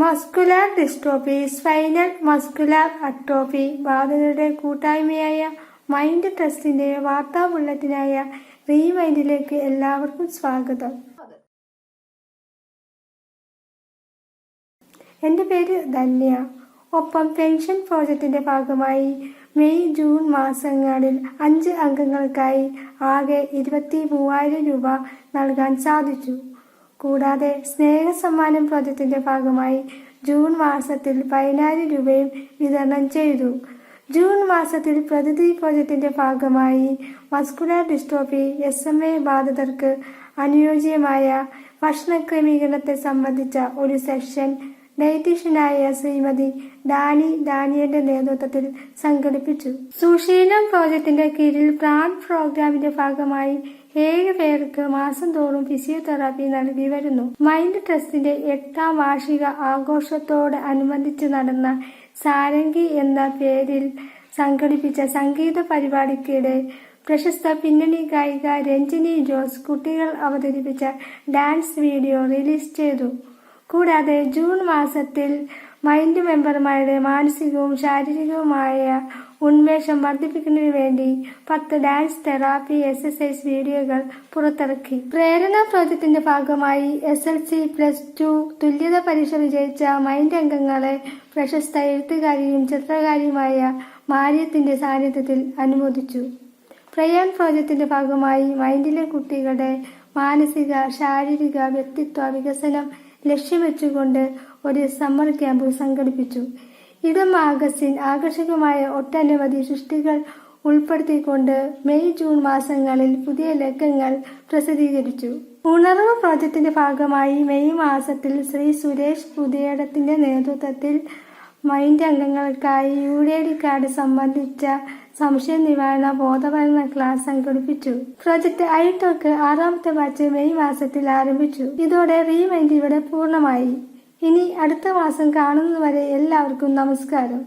Muscular dystrophy spinal muscular atrophy ബാധിതരുടെ കൂട്ടായ്മയായ mind ട്രസ്റ്റിന്റെ വാർത്താ ബുള്ളറ്റിനായ റീമൈൻഡിലേക്ക് എല്ലാവർക്കും സ്വാഗതം. എന്റെ പേര് ധന്യ. ഒപ്പം പെൻഷൻ പ്രോജക്റ്റിന്റെ ഭാഗമായി മെയ് ജൂൺ മാസങ്ങളിൽ അഞ്ച് അംഗങ്ങൾക്കായി ആകെ ഇരുപത്തി മൂവായിരം രൂപ നൽകാൻ സാധിച്ചു. കൂടാതെ സ്നേഹസമ്മാനം പ്രോജക്റ്റിന്റെ ഭാഗമായി ജൂൺ മാസത്തിൽ പതിനായിരം രൂപയും വിതരണം ചെയ്തു. ജൂൺ മാസത്തിൽ പ്രതിനിധി പ്രോജക്റ്റിന്റെ ഭാഗമായി muscular dystrophy S M A ബാധിതർക്ക് അനുയോജ്യമായ ഭക്ഷണ ക്രമീകരണത്തെ സംബന്ധിച്ച ഒരു സെഷൻ ഡയറ്റീഷ്യനായ ശ്രീമതി ഡാനി ഡാനിയന്റെ നേതൃത്വത്തിൽ സംഘടിപ്പിച്ചു. സുശീലം പ്രോജക്ടിന്റെ കീഴിൽ പ്രാൺ പ്രോഗ്രാമിന്റെ ഭാഗമായി ഏഴ് പേർക്ക് മാസം തോറും ഫിസിയോതെറാപ്പി നൽകി വരുന്നു. മൈൻഡ് ട്രസ്റ്റിന്റെ എട്ടാം വാർഷിക ആഘോഷത്തോട് അനുബന്ധിച്ച് നടന്ന സാരംഗി എന്ന പേരിൽ സംഘടിപ്പിച്ച സംഗീത പരിപാടിക്കിടെ പ്രശസ്ത പിന്നണി ഗായിക രഞ്ജിനി ജോസ് കുട്ടികൾ അവതരിപ്പിച്ച ഡാൻസ് വീഡിയോ റിലീസ് ചെയ്തു. കൂടാതെ ജൂൺ മാസത്തിൽ മൈൻഡ് മെമ്പർമാരുടെ മാനസികവും ശാരീരികവുമായ ഉന്മേഷം വർദ്ധിപ്പിക്കുന്നതിന് വേണ്ടി പത്ത് ഡാൻസ് തെറാപ്പി എക്സസൈസ് വീഡിയോകൾ പുറത്തിറക്കി. പ്രേരണ പ്രോജക്ടിന്റെ ഭാഗമായി S L C plus two തുല്യത പരീക്ഷ വിജയിച്ച മൈൻഡ് അംഗങ്ങളെ പ്രശസ്ത എഴുത്തുകാരിയും ചിത്രകാരിയുമായ മാര്യത്തിന്റെ സാന്നിധ്യത്തിൽ അനുമോദിച്ചു. പ്രയാൺ പ്രോജക്ടിന്റെ ഭാഗമായി മൈൻഡിലെ കുട്ടികളുടെ മാനസിക ശാരീരിക വ്യക്തിത്വ വികസനം ലക്ഷ്യം വെച്ചുകൊണ്ട് ഒരു സമ്മർ ക്യാമ്പ് സംഘടിപ്പിച്ചു. ഇത് മാഗസിൻ ആകർഷകമായ ഒട്ടനവധി സൃഷ്ടികൾ ഉൾപ്പെടുത്തിക്കൊണ്ട് മെയ് ജൂൺ മാസങ്ങളിൽ പുതിയ ലക്കങ്ങൾ പ്രസിദ്ധീകരിച്ചു. ഉണർവ് പ്രോജക്റ്റിന്റെ ഭാഗമായി മെയ് മാസത്തിൽ ശ്രീ സുരേഷ് പുതിയടത്തിന്റെ നേതൃത്വത്തിൽ mind അംഗങ്ങൾക്കായി U D I D card സംബന്ധിച്ച സംശയ നിവാരണ ബോധവൽക്കരണ ക്ലാസ് സംഘടിപ്പിച്ചു. പ്രോജക്ട് ടോക്ക് ആറാമത്തെ ബാച്ച് മെയ് മാസത്തിൽ ആരംഭിച്ചു. ഇതോടെ റീമൈൻഡ് ഇവിടെ പൂർണമായി. ഇനി അടുത്ത മാസം കാണുന്നതുവരെ എല്ലാവർക്കും നമസ്കാരം.